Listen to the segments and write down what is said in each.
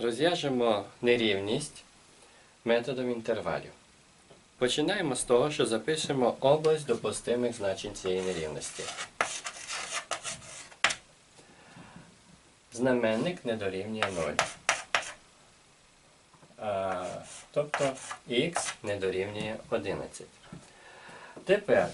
Розв'яжемо нерівність методом інтервалів. Починаємо з того, що запишемо область допустимих значень цієї нерівності. Знаменник не дорівнює 0. А, тобто х не дорівнює 11. Тепер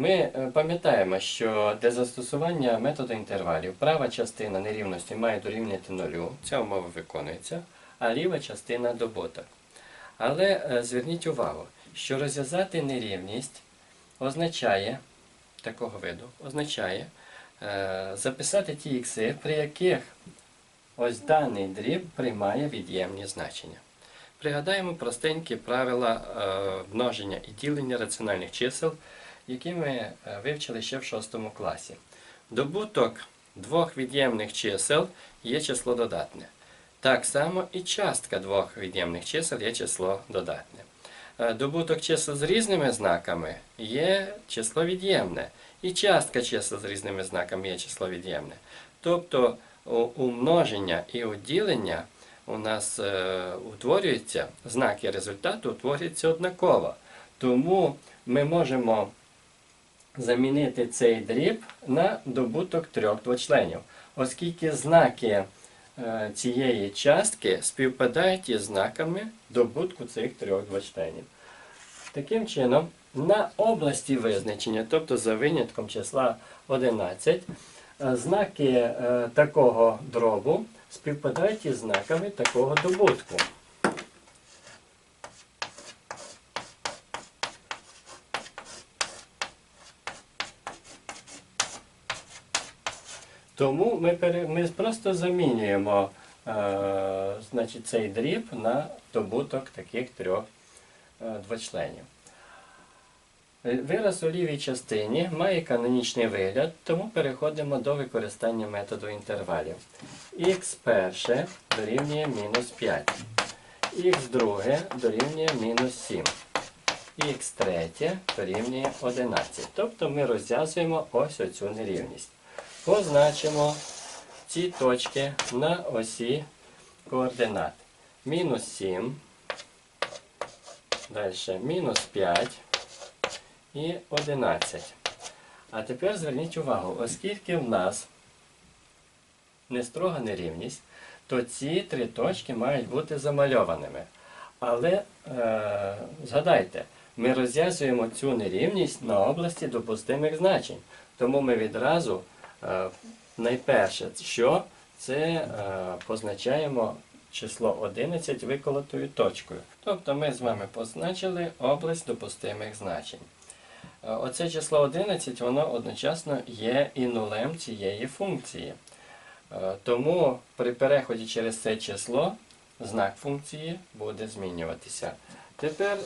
ми е, пам'ятаємо, що для застосування методу інтервалів права частина нерівності має дорівнювати нулю, ця умова виконується, а ліва частина добуток. Але е, зверніть увагу, що розв'язати нерівність означає такого виду, означає е, записати ті ікси, при яких ось даний дріб приймає від'ємні значення. Пригадаємо простенькі правила множення і ділення раціональних чисел, які ми е, вивчили ще в 6 класі. Добуток двох від'ємних чисел є число додатне. Так само і частка двох від'ємних чисел є число додатне. Е, Добуток чисел з різними знаками є число від'ємне. І частка чисел з різними знаками є число від'ємне. Тобто у- у і у ділення у нас е, утворюються, знаки результату утворюються однаково. Тому ми можемо замінити цей дріб на добуток трьох двочленів, оскільки знаки е, цієї частки співпадають із знаками добутку цих трьох двочленів. Таким чином, на області визначення, тобто за винятком числа 11, е, знаки е, такого дробу співпадають із знаками такого добутку. Тому ми, пере, ми просто замінюємо е, значить, цей дріб на добуток таких трьох е, двочленів. Е, Вираз у лівій частині має канонічний вигляд, тому переходимо до використання методу інтервалів. х перше дорівнює мінус 5, х друге дорівнює мінус 7, х третє дорівнює 11. Тобто ми розв'язуємо ось оцю нерівність. Позначимо ці точки на осі координат. Мінус 7, далі мінус 5 і 11. А тепер зверніть увагу, оскільки в нас не строга нерівність, то ці три точки мають бути замальованими. Але е, згадайте, ми розв'язуємо цю нерівність на області допустимих значень. Тому ми відразу найперше, що це е, позначаємо число 11 виколотою точкою. Тобто ми з вами позначили область допустимих значень. Е, Оце число 11, воно одночасно є і нулем цієї функції. Е, Тому при переході через це число знак функції буде змінюватися. Тепер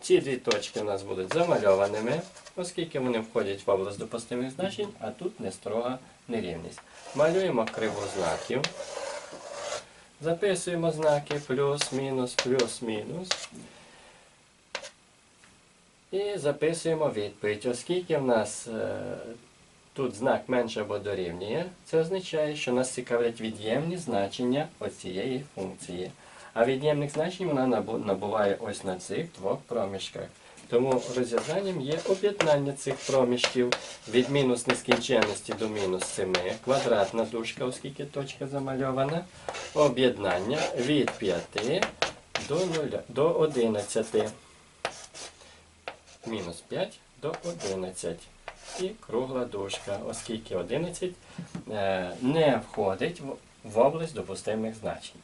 ці дві точки у нас будуть замальованими, оскільки вони входять в область допустимих значень, а тут не строга нерівність. Малюємо криву знаків. Записуємо знаки плюс, мінус, плюс, мінус. І записуємо відповідь. Оскільки в нас е, тут знак менше або дорівнює, це означає, що нас цікавлять від'ємні значення оцієї функції. А від'ємних значень вона набуває ось на цих двох проміжках. Тому розв'язанням є об'єднання цих проміжків від мінус нескінченності до мінус 7, квадратна дужка, оскільки точка замальована, об'єднання від 5 до 0, до 11 мінус 5 до 11. І кругла дужка, оскільки 11 е, не входить в, область допустимих значень.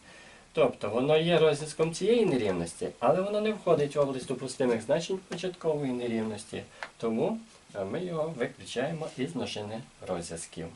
Тобто воно є розв'язком цієї нерівності, але воно не входить в область допустимих значень початкової нерівності. Тому е, ми його виключаємо із множини розв'язків.